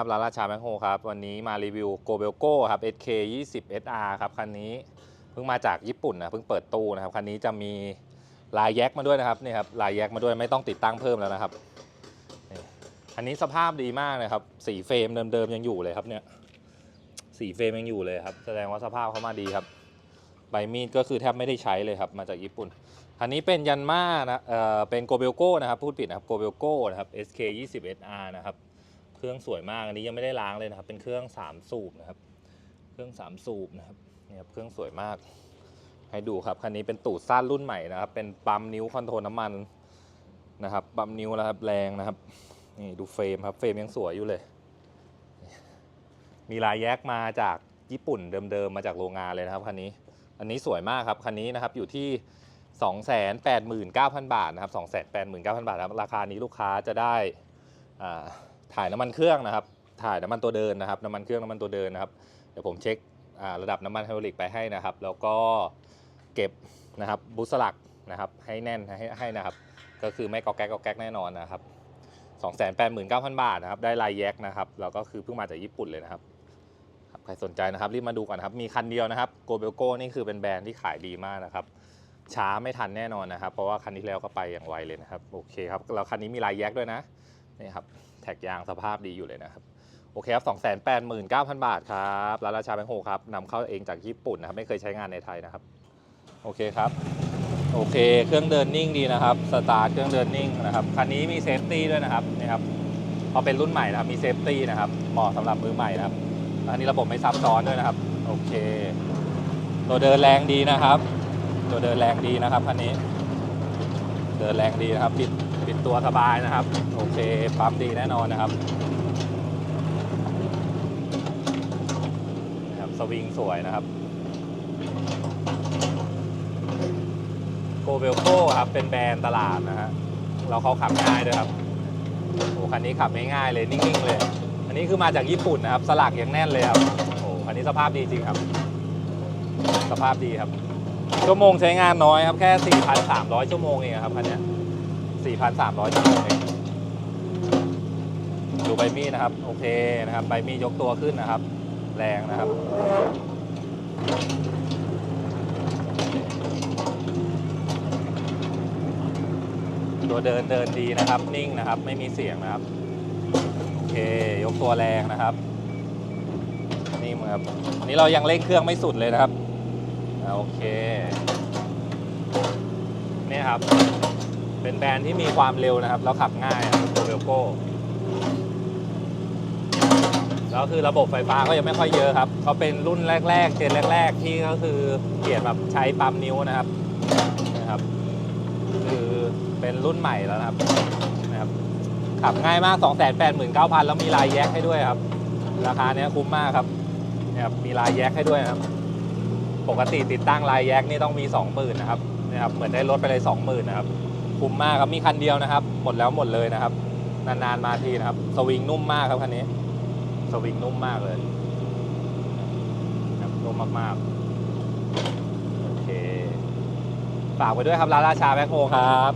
ครับร้านราชาแมคโฮครับ วันนี้มารีวิวโกเบลโก้ครับ SK 20 SR ครับคันนี้เพิ่งมาจากญี่ปุ่นนะเพิ่งเปิดตู้นะครับคันนี้จะมีลายแยกมาด้วยนะครับนี่ครับลายแยกมาด้วยไม่ต้องติดตั้งเพิ่มแล้วนะครับนี่อันนี้สภาพดีมากเลยครับสีเฟรมเดิมๆยังอยู่เลยครับเนี่ยสีเฟรมยังอยู่เลยครับแสดงว่าสภาพเขามาดีครับใบมีดก็คือแทบไม่ได้ใช้เลยครับมาจากญี่ปุ่นอันนี้เป็นยันมานะเออเป็นโกเบลโก้นะครับพูดผิดนะครับโกเบลโก้นะครับ SK 20 SR นะครับ เครื่องสวยมากอันนี้ยังไม่ได้ล้างเลยนะครับ เป็นเครื่อง 3 สูบนะครับ เครื่อง 3 สูบนะครับเนี่ยครับเครื่องสวยมาก ให้ดูครับคันนี้เป็นตูดสั้นรุ่นใหม่นะครับ เป็นปั๊มนิ้วคอนโทรลน้ำมันนะครับปั๊มนิ้วนะครับแรงนะครับนี่ดูเฟรมครับเฟรมยังสวยอยู่เลย มีลายแยกมาจากญี่ปุ่นเดิมๆมาจากโรงงานเลยนะครับคันนี้ อันนี้สวยมากครับคันนี้นะครับอยู่ที่289,000 บาทนะครับ289,000 บาทครับราคานี้ลูกค้าจะได้อ่า ถ่ายน้ำมันเครื่องนะครับ ถ่ายน้ำมันตัวเดินนะครับ น้ำมันเครื่องน้ำมันตัวเดินนะครับ เดี๋ยวผมเช็คระดับน้ำมันไฮดรอลิกไปให้นะครับ แล้วก็เก็บนะครับบุสลักนะครับให้แน่นให้ให้นะครับ ก็คือไม่กอกแก๊กกอกแก๊กแน่นอนนะครับ289,000 บาทนะครับ ได้ลายแยกนะครับ แล้วก็คือเพิ่งมาจากญี่ปุ่นเลยนะครับใครสนใจนะครับรีบมาดูก่อนครับ มีคันเดียวนะครับโกเบลโก้นี่คือเป็นแบรนด์ที่ขายดีมากนะครับ ช้าไม่ทันแน่นอนนะครับ เพราะว่าคันที่แล้วก็ไปอย่างไวเลยนะครับ โอเคครับ แล้วคันนี้มีลายแยกด้วยนะ นี่ครับ แท็กยางสภาพดีอยู่เลยนะครับ โอเคครับ 289,000 บาทครับร้านราชาแบงโฮครับนำเข้าเองจากญี่ปุ่นนะครับ ไม่เคยใช้งานในไทยนะครับ โอเคครับ โอเค เครื่องเดินนิ่งดีนะครับ สตาร์ทเครื่องเดินนิ่งนะครับ คันนี้มีเซฟตี้ด้วยนะครับนี่ครับพอเป็นรุ่นใหม่นะครับ มีเซฟตี้นะครับ เหมาะสำหรับมือใหม่นะครับอันนี้ระบบไม่ซับซ้อนด้วยนะครับ โอเค ตัวเดินแรงดีนะครับ ตัวเดินแรงดีนะครับคันนี้ เดินแรงดีนะครับปิด ปิดตัวสบายนะครับ โอเค ปั๊มดีแน่นอนนะครับนะครับสวิงสวยนะครับโกเบลโก้ครับ เป็นแบรนด์ตลาดนะฮะเราเขาขับง่ายด้วยครับโอ้คันนี้ขับง่ายๆเลยนิ่งๆเลย อันนี้คือมาจากญี่ปุ่นนะครับ สลักยังแน่นเลยครับโอ้คันนี้สภาพดีจริงครับ สภาพดีครับ ชั่วโมงใช้งานน้อยครับ แค่ 4,300 ชั่วโมงเองครับคันเนี้ย 4,300ชั่วโมงเองดูใบมีดนะครับ โอเคนะครับใบมีดยกตัวขึ้นนะครับ แรงนะครับตัวเดินเดินดีนะครับ นิ่งนะครับ ไม่มีเสียงนะครับ โอเค ยกตัวแรงนะครับนิ่มครับอันนี้เรายังเร่งเครื่องไม่สุดเลยนะครับโอเค นี่ครับ เป็นแบรนด์ที่มีความเร็วนะครับ แล้วขับง่ายโกเวลโก้แล้วคือระบบไฟฟ้าก็ยังไม่ค่อยเยอะครับเขาเป็นรุ่นแรก ๆ เจนแรก ๆ ที่ก็คือเปลี่ยนแบบใช้ปั๊มนิ้วนะครับนะครับ คือเป็นรุ่นใหม่แล้วนะครับนะครับ ขับง่ายมาก 2 8 9 0 0 0 แล้วมีลายแยกให้ด้วยครับ ราคาเนี้ยคุ้มมากครับเนี่ยครับมีลายแยกให้ด้วยนะครับ ปกติติดตั้งลายแยกนี่ต้องมี 20,000นะครับนะครับ เหมือนได้ลดไปเลย 20,000นะครับ คุ้มมากครับ มีคันเดียวนะครับ หมดแล้วหมดเลยนะครับ นานๆมาทีนะครับ สวิงนุ่มมากครับคันนี้ สวิงนุ่มมากเลยครับนุ่มมากๆ โอเค ฝากไว้ด้วยครับร้านราชาแบ็คโฮครับ